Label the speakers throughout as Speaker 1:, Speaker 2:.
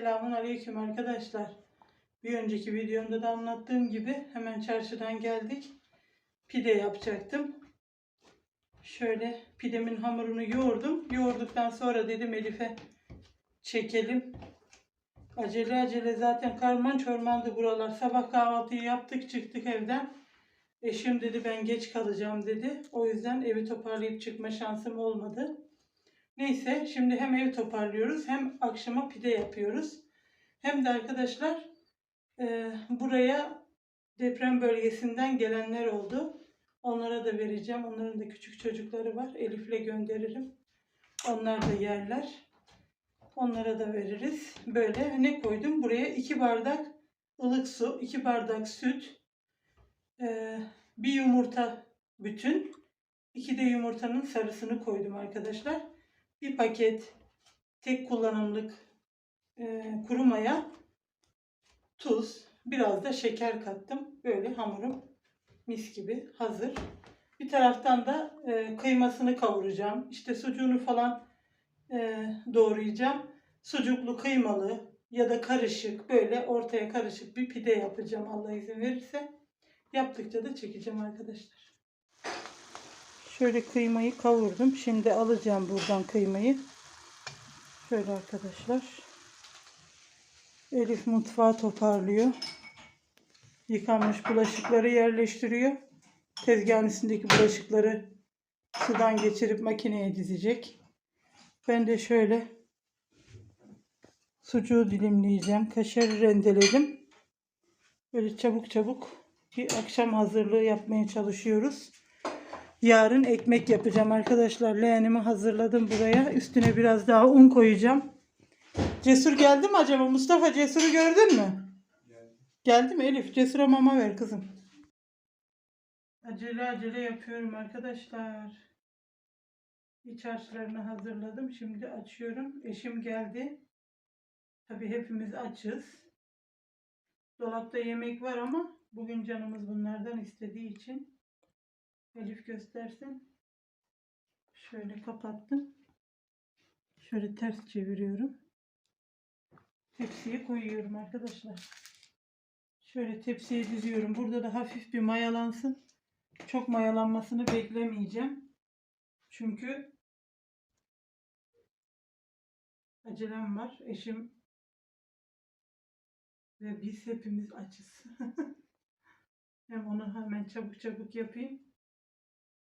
Speaker 1: Selamun Aleyküm arkadaşlar. Bir önceki videomda da anlattığım gibi hemen çarşıdan geldik. Pide yapacaktım. Şöyle pidemin hamurunu yoğurdum. Yoğurduktan sonra dedim Elif'e çekelim. Acele acele zaten karman çormandı buralar. Sabah kahvaltıyı yaptık çıktık evden. Eşim dedi ben geç kalacağım dedi. O yüzden evi toparlayıp çıkma şansım olmadı. Neyse şimdi hem ev toparlıyoruz hem akşama pide yapıyoruz. Hem de arkadaşlar e, buraya deprem bölgesinden gelenler oldu. Onlara da vereceğim. Onların da küçük çocukları var. Elif'le gönderirim. Onlar da yerler. Onlara da veririz. Böyle ne koydum? Buraya iki bardak ılık su, iki bardak süt, e, bir yumurta bütün, iki de yumurtanın sarısını koydum arkadaşlar bir paket tek kullanımlık e, kuru maya, tuz, biraz da şeker kattım. Böyle hamurum mis gibi hazır. Bir taraftan da e, kıymasını kavuracağım. İşte sucuğunu falan e, doğrayacağım. Sucuklu kıymalı ya da karışık böyle ortaya karışık bir pide yapacağım Allah izin verirse. Yaptıkça da çekeceğim arkadaşlar. Şöyle kıymayı kavurdum. Şimdi alacağım buradan kıymayı. Şöyle arkadaşlar. Elif mutfağı toparlıyor. Yıkanmış bulaşıkları yerleştiriyor. Tezgahın üstündeki bulaşıkları sudan geçirip makineye dizecek. Ben de şöyle sucuğu dilimleyeceğim. Kaşarı rendeledim. Böyle çabuk çabuk bir akşam hazırlığı yapmaya çalışıyoruz. Yarın ekmek yapacağım arkadaşlar. Leğenimi hazırladım buraya. Üstüne biraz daha un koyacağım. Cesur geldi mi acaba? Mustafa Cesur'u gördün mü? Geldi mi Elif? Cesur'a mama ver kızım. Acele acele yapıyorum arkadaşlar. İç harçlarını hazırladım. Şimdi açıyorum. Eşim geldi. Tabii hepimiz açız. Dolapta yemek var ama bugün canımız bunlardan istediği için Elif göstersin. Şöyle kapattım. Şöyle ters çeviriyorum. Tepsiye koyuyorum arkadaşlar. Şöyle tepsiye diziyorum. Burada da hafif bir mayalansın. Çok mayalanmasını beklemeyeceğim. Çünkü acelem var. Eşim ve biz hepimiz açız. Hem onu hemen çabuk çabuk yapayım.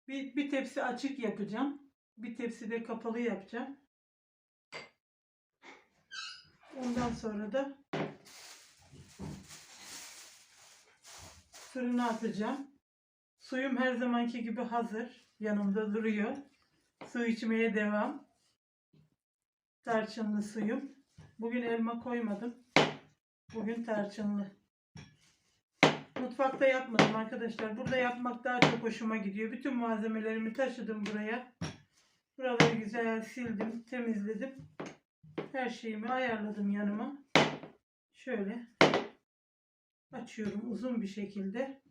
Speaker 1: Bir, bir tepsi açık yapacağım. Bir tepsi de kapalı yapacağım. Ondan sonra da fırına atacağım. Suyum her zamanki gibi hazır. Yanımda duruyor. Su içmeye devam. Tarçınlı suyum. Bugün elma koymadım. Bugün tarçınlı. Mutfakta yapmadım arkadaşlar. Burada yapmak daha çok hoşuma gidiyor. Bütün malzemelerimi taşıdım buraya. Buraları güzel sildim, temizledim. Her şeyimi ayarladım yanıma. Şöyle açıyorum uzun bir şekilde.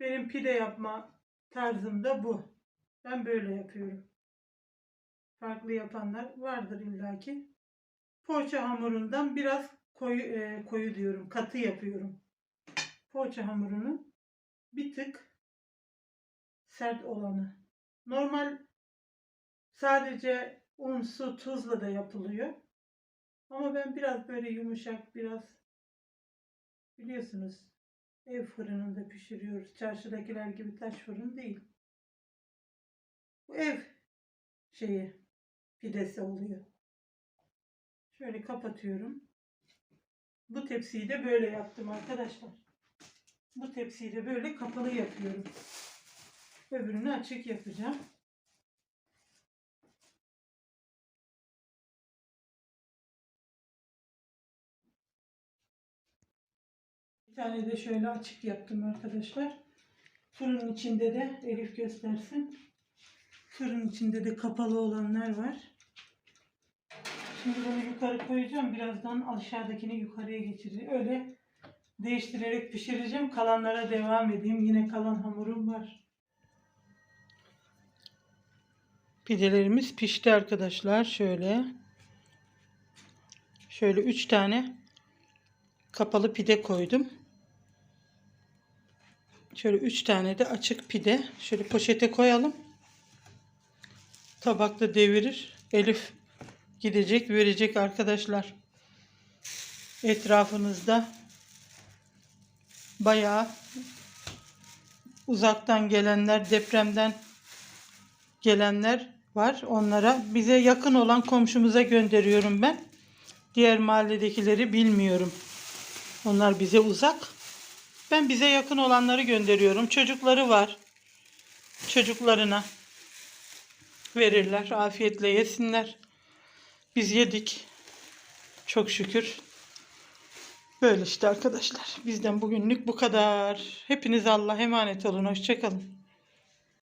Speaker 1: Benim pide yapma tarzım da bu. Ben böyle yapıyorum. Farklı yapanlar vardır illaki. Poğaça hamurundan biraz koyu, e, koyu diyorum, katı yapıyorum poğaça hamurunu bir tık sert olanı. Normal sadece un, su, tuzla da yapılıyor. Ama ben biraz böyle yumuşak, biraz biliyorsunuz ev fırınında pişiriyoruz. Çarşıdakiler gibi taş fırın değil. Bu ev şeyi pidesi oluyor. Şöyle kapatıyorum. Bu tepsiyi de böyle yaptım arkadaşlar. Bu tepsiyi de böyle kapalı yapıyorum. Öbürünü açık yapacağım. Bir tane de şöyle açık yaptım arkadaşlar. Fırın içinde de Elif göstersin. Fırın içinde de kapalı olanlar var. Şimdi bunu yukarı koyacağım. Birazdan aşağıdakini yukarıya geçireceğim. Öyle değiştirerek pişireceğim. Kalanlara devam edeyim. Yine kalan hamurum var. Pidelerimiz pişti arkadaşlar. Şöyle. Şöyle 3 tane kapalı pide koydum. Şöyle 3 tane de açık pide. Şöyle poşete koyalım. Tabakta devirir. Elif gidecek verecek arkadaşlar. Etrafınızda bayağı uzaktan gelenler, depremden gelenler var. Onlara bize yakın olan komşumuza gönderiyorum ben. Diğer mahalledekileri bilmiyorum. Onlar bize uzak. Ben bize yakın olanları gönderiyorum. Çocukları var. Çocuklarına verirler. Afiyetle yesinler. Biz yedik. Çok şükür. Böyle işte arkadaşlar. Bizden bugünlük bu kadar. Hepiniz Allah'a emanet olun. Hoşçakalın.